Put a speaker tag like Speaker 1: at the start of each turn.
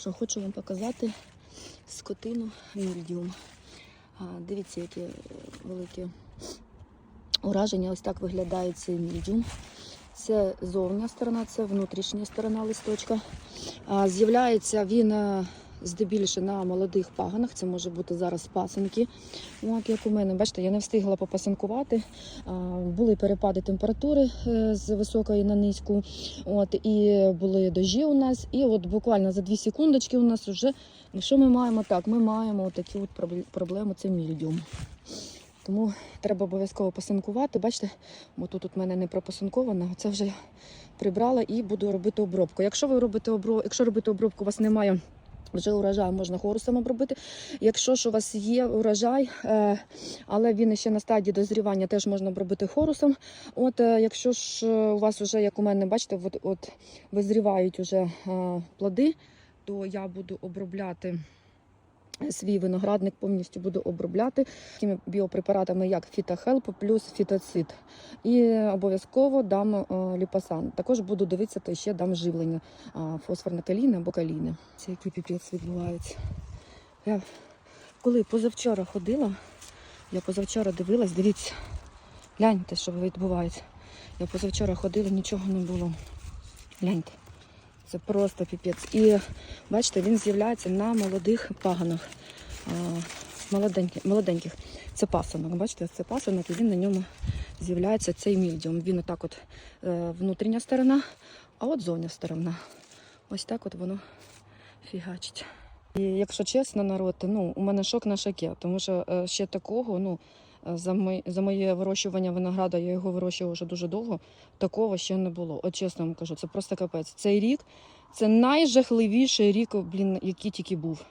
Speaker 1: що, хочу вам показати скотину мільдіум. Дивіться, які е, великі ураження. Ось так виглядає цей мільдіум. Це зовня сторона, це внутрішня сторона листочка. З'являється він е, здебільше на молодих паганах. Це може бути зараз пасинки. От як у мене, бачите, я не встигла попасинкувати. Були перепади температури е, з високої на низьку. От і були дожі у нас. І от буквально за 2 секундочки у нас вже що ми маємо так? Ми маємо такі от проблеми. Це мільдіум. Тому треба обов'язково пасинкувати. Бачите, бо тут у мене не пропасинковано, це вже прибрала і буду робити обробку. Якщо ви робите обробку, якщо робити обробку, у вас немає. Вже урожай можна хорусом обробити. Якщо ж у вас є урожай, е, але він ще на стадії дозрівання, теж можна обробити хорусом. От е, якщо ж е, у вас вже, як у мене, бачите, от, от визрівають уже плоди, то я буду обробляти свій виноградник, повністю буду обробляти такими біопрепаратами, як фітохелп плюс фітоцид. І обов'язково дам е, ліпасан. Також буду дивитися, то ще дам живлення фосфорне калійне або калійне. Це який піпець відбувається. Я коли позавчора ходила, я позавчора дивилась, дивіться, гляньте, що відбувається. Я позавчора ходила, нічого не було. Гляньте. Це просто піпець. І бачите, він з'являється на молодих паганах. Молоденьких, молоденьких. Це пасанок. Бачите, це пасанок, і він на ньому з'являється цей мільдіум. Він отак от е, внутрішня сторона, а от зовня сторона. Ось так от воно фігачить. І якщо чесно, народ, ну у мене шок на шаке, тому що е, ще такого, ну за моє, за моє вирощування винограда, я його вирощувала вже дуже довго. Такого ще не було. От чесно вам кажу, це просто капець. Цей рік це найжахливіший рік, блін, який тільки був.